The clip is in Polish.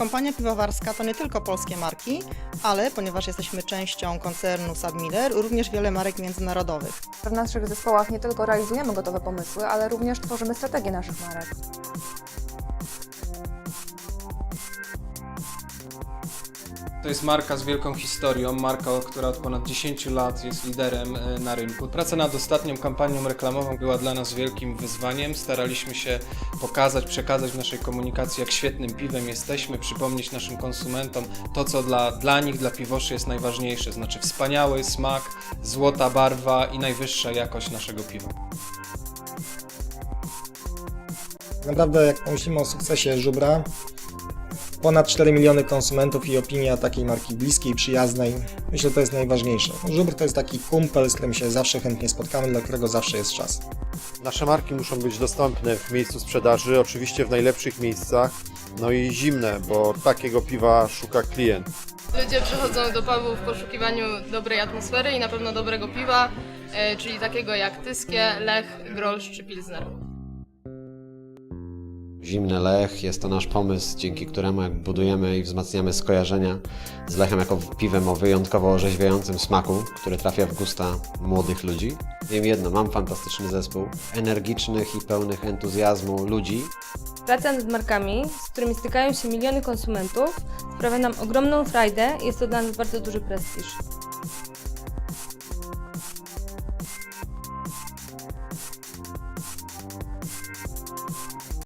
Kompania piwowarska to nie tylko polskie marki, ale ponieważ jesteśmy częścią koncernu Submiller, również wiele marek międzynarodowych. W naszych zespołach nie tylko realizujemy gotowe pomysły, ale również tworzymy strategię naszych marek. Jest marka z wielką historią, marka, która od ponad 10 lat jest liderem e, na rynku. Praca nad ostatnią kampanią reklamową była dla nas wielkim wyzwaniem. Staraliśmy się pokazać, przekazać w naszej komunikacji, jak świetnym piwem jesteśmy, przypomnieć naszym konsumentom to, co dla, dla nich, dla piwoszy jest najważniejsze, znaczy wspaniały smak, złota barwa i najwyższa jakość naszego piwa. Naprawdę, jak pomyślimy o sukcesie Żubra, ponad 4 miliony konsumentów i opinia takiej marki bliskiej, przyjaznej, myślę, że to jest najważniejsze. Żubr to jest taki kumpel, z którym się zawsze chętnie spotkamy, dla którego zawsze jest czas. Nasze marki muszą być dostępne w miejscu sprzedaży, oczywiście w najlepszych miejscach, no i zimne, bo takiego piwa szuka klient. Ludzie przychodzą do pubu w poszukiwaniu dobrej atmosfery i na pewno dobrego piwa, e, czyli takiego jak Tyskie, Lech, Grolsch czy Pilsner. Zimny Lech jest to nasz pomysł, dzięki któremu budujemy i wzmacniamy skojarzenia z Lechem jako piwem o wyjątkowo orzeźwiającym smaku, który trafia w gusta młodych ludzi. Wiem jedno, mam fantastyczny zespół energicznych i pełnych entuzjazmu ludzi, Praca nad markami, z którymi stykają się miliony konsumentów, sprawia nam ogromną frajdę i jest to dla nas bardzo duży prestiż.